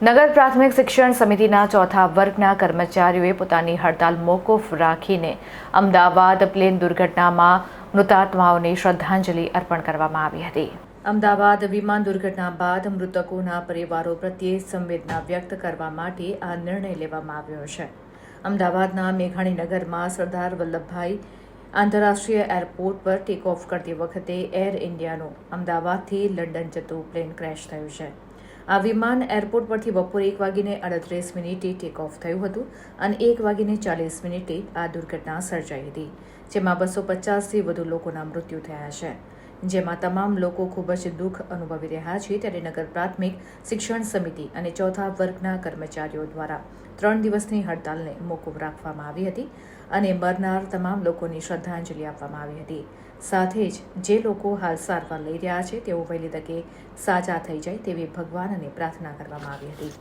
નગર પ્રાથમિક શિક્ષણ સમિતિના ચોથા વર્ગના કર્મચારીઓએ પોતાની હડતાલ મોકૂફ રાખીને અમદાવાદ પ્લેન દુર્ઘટનામાં મૃતાત્માઓને શ્રદ્ધાંજલિ અર્પણ કરવામાં આવી હતી. અમદાવાદ વિમાન દુર્ઘટના બાદ મૃતકોના પરિવારો પ્રત્યે સંવેદના વ્યક્ત કરવા માટે આ નિર્ણય લેવામાં આવ્યો છે. અમદાવાદના મેઘાણીનગરમાં સરદાર વલ્લભભાઈ આંતરરાષ્ટ્રીય એરપોર્ટ પર ટેક ઓફ કરતી વખતે એર ઇન્ડિયાનું અમદાવાદથી લંડન જતું પ્લેન ક્રેશ થયું છે. આ વિમાન એરપોર્ટ પરથી બપોરે એક વાગીને અડત્રીસ મિનિટે ટેક ઓફ થયું હતું અને એક વાગીને ચાલીસ મિનિટે આ દુર્ઘટના સર્જાઈ હતી, જેમાં બસો પચાસથી વધુ લોકોના મૃત્યુ થયા છે. જેમાં તમામ લોકો ખૂબ જ દુઃખ અનુભવી રહ્યા છે ત્યારે નગર પ્રાથમિક શિક્ષણ સમિતિ અને ચોથા વર્ગના કર્મચારીઓ દ્વારા ત્રણ દિવસની હડતાલને મોકૂફ રાખવામાં આવી હતી અને મરનાર તમામ લોકોની શ્રદ્ધાંજલિ આપવામાં આવી હતી. સાથે જ જે લોકો હાલ સારવાર લઈ રહ્યા છે તેઓ વહેલી તકે સાજા થઈ જાય તેવી ભગવાનને પ્રાર્થના કરવામાં આવી હતી.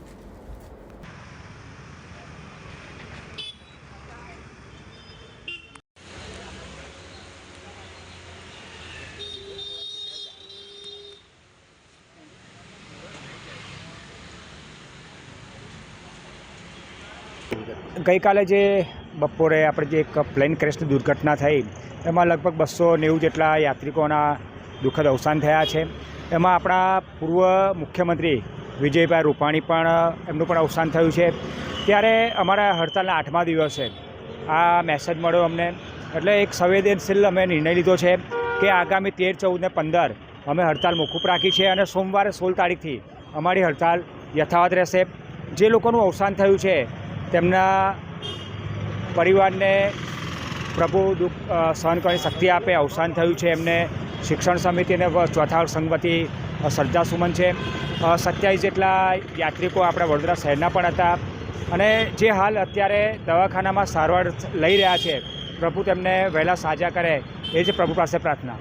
ગઈકાલે જે બપોરે આપણે જે એક પ્લેન ક્રેશની દુર્ઘટના થઈ, એમાં લગભગ બસો નેવું જેટલા યાત્રિકોના દુઃખદ અવસાન થયા છે. એમાં આપણા પૂર્વ મુખ્યમંત્રી વિજયભાઈ રૂપાણી પણ એમનું પણ અવસાન થયું છે. ત્યારે અમારા હડતાલના આઠમા દિવસે આ મેસેજ મળ્યો અમને. એટલે એક સંવેદનશીલ અમે નિર્ણય લીધો છે કે આગામી તેર, ચૌદ ને પંદર અમે હડતાલ મોકૂફ રાખી છે અને સોમવારે સોળ તારીખથી અમારી હડતાલ યથાવત રહેશે. જે લોકોનું અવસાન થયું છે તેમના પરિવારને પ્રભુ દુઃખ સહન કરવાની શક્તિ આપે, અવસાન થયું છે. એમને શિક્ષણ સમિતિ અને ચોથા સંગવતી શ્રદ્ધાસુમન છે. સત્યાવીસ જેટલા યાત્રિકો આપણા વડોદરા શહેરના પણ હતા. અને જે હાલ અત્યારે દવાખાનામાં સારવાર લઈ રહ્યા છે, પ્રભુ તેમને વહેલા સાજા કરે, એ જ પ્રભુ પાસે પ્રાર્થના.